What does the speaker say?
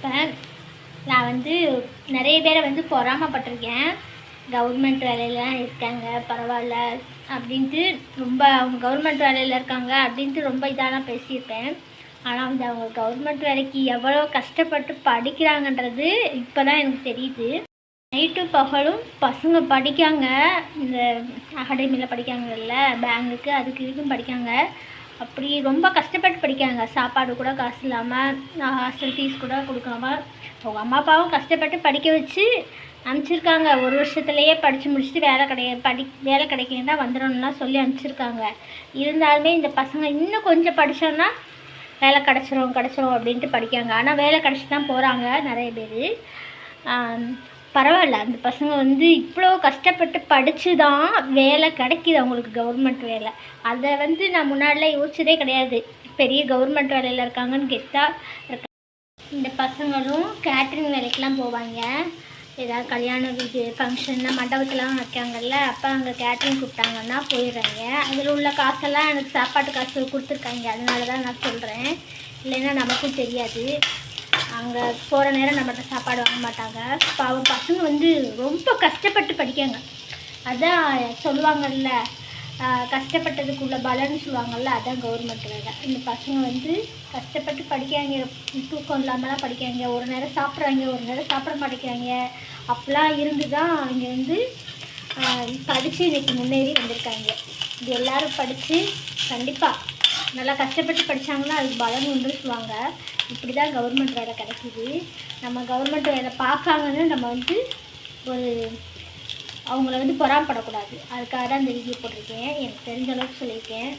இப்போ நான் வந்து நிறைய பேரை வந்து பொறாமப்பட்டிருக்கேன். கவர்மெண்ட் வேலையில இருக்காங்க பரவாயில்ல அப்படின்ட்டு ரொம்ப அவங்க கவர்மெண்ட் வேலையில் இருக்காங்க அப்படின்ட்டு ரொம்ப இதாகலாம் பேசியிருப்பேன். ஆனால் வந்து அவங்க கவர்மெண்ட் வேலைக்கு எவ்வளோ கஷ்டப்பட்டு படிக்கிறாங்கன்றது இப்போ தான் எனக்கு தெரியுது. நைட்டு பகலும் பசங்க படிக்காங்க. இந்த அகாடமியில் படிக்காங்கல்ல பேங்குக்கு அதுக்கு இதுக்கும் படிக்காங்க. அப்படி ரொம்ப கஷ்டப்பட்டு படிக்காங்க சாப்பாடு கூட காசு இல்லாமல் ஹாஸ்டல் ஃபீஸ் கூட கொடுக்காம அவங்க அம்மா அப்பாவும் கஷ்டப்பட்டு படிக்க வச்சு அனுப்பிச்சிருக்காங்க. ஒரு வருஷத்துலேயே படித்து முடிச்சுட்டு வேலை கிடையாது படி வேலை கிடைக்கலன்னா வந்துடணும்லாம் சொல்லி அனுப்பிச்சிருக்காங்க. இருந்தாலுமே இந்த பசங்க இன்னும் கொஞ்சம் படித்தோன்னா வேலை கிடச்சிரும் கிடச்சிரும் அப்படின்ட்டு படிக்காங்க ஆனால் வேலை கிடச்சி தான் போகிறாங்க நிறைய பேர். பரவாயில்ல அந்த பசங்க வந்து இவ்வளோ கஷ்டப்பட்டு படித்து தான் வேலை கிடைக்கிது அவங்களுக்கு கவர்மெண்ட் வேலை. அதை வந்து நான் முன்னாடிலாம் யோசிச்சதே கிடையாது. பெரிய கவர்மெண்ட் வேலையில் இருக்காங்கன்னு கெத்தாக இருக்க. இந்த பசங்களும் கேட்ரிங் வேலைக்கெலாம் போவாங்க. ஏதாவது கல்யாண வீடு ஃபங்க்ஷன்னா மண்டபத்துலாம் வைக்காங்கல்ல அப்போ அங்கே கேட்ரிங் கூப்பிட்டாங்கன்னா போயிடுறாங்க. அதில் உள்ள காசெல்லாம் எனக்கு சாப்பாட்டு காசு கொடுத்துருக்காங்க. அதனால தான் நான் சொல்கிறேன் இல்லைன்னா நமக்கும் தெரியாது. அங்கே போகிற நேரம் நம்மகிட்ட சாப்பாடு வாங்க மாட்டாங்க. பாவம் பசங்க வந்து ரொம்ப கஷ்டப்பட்டு படிக்காங்க. அதான் சொல்லுவாங்கல்ல கஷ்டப்பட்டதுக்குள்ள பலன்னு சொல்லுவாங்கள்ல அதான் கவர்மெண்ட் வேலை. இந்த பசங்க வந்து கஷ்டப்பட்டு படிக்காங்க தூக்கம் இல்லாமலாம் படிக்காங்க ஒரு நேரம் சாப்பிட்றாங்க ஒரு நேரம் சாப்பிட மாட்டேங்கிறாங்க. அப்படிலாம் இருந்து தான் அவங்க வந்து படித்து இன்றைக்கி முன்னேறி வந்திருக்காங்க. இது எல்லோரும் படித்து கண்டிப்பாக நல்லா கஷ்டப்பட்டு படித்தாங்கன்னா அதுக்கு பலன் உண்டு சொல்லுவாங்க. இப்படி தான் கவர்மெண்ட் வேலை கிடைக்கிது. நம்ம கவர்மெண்ட் வேலை பார்க்காங்கன்னு நம்ம வந்து ஒரு அவங்கள வந்து பொறாமப்படக்கூடாது. அதுக்காக தான் இந்த வீடியோ போட்டிருக்கேன். எனக்கு தெரிஞ்ச அளவுக்கு சொல்லியிருக்கேன்.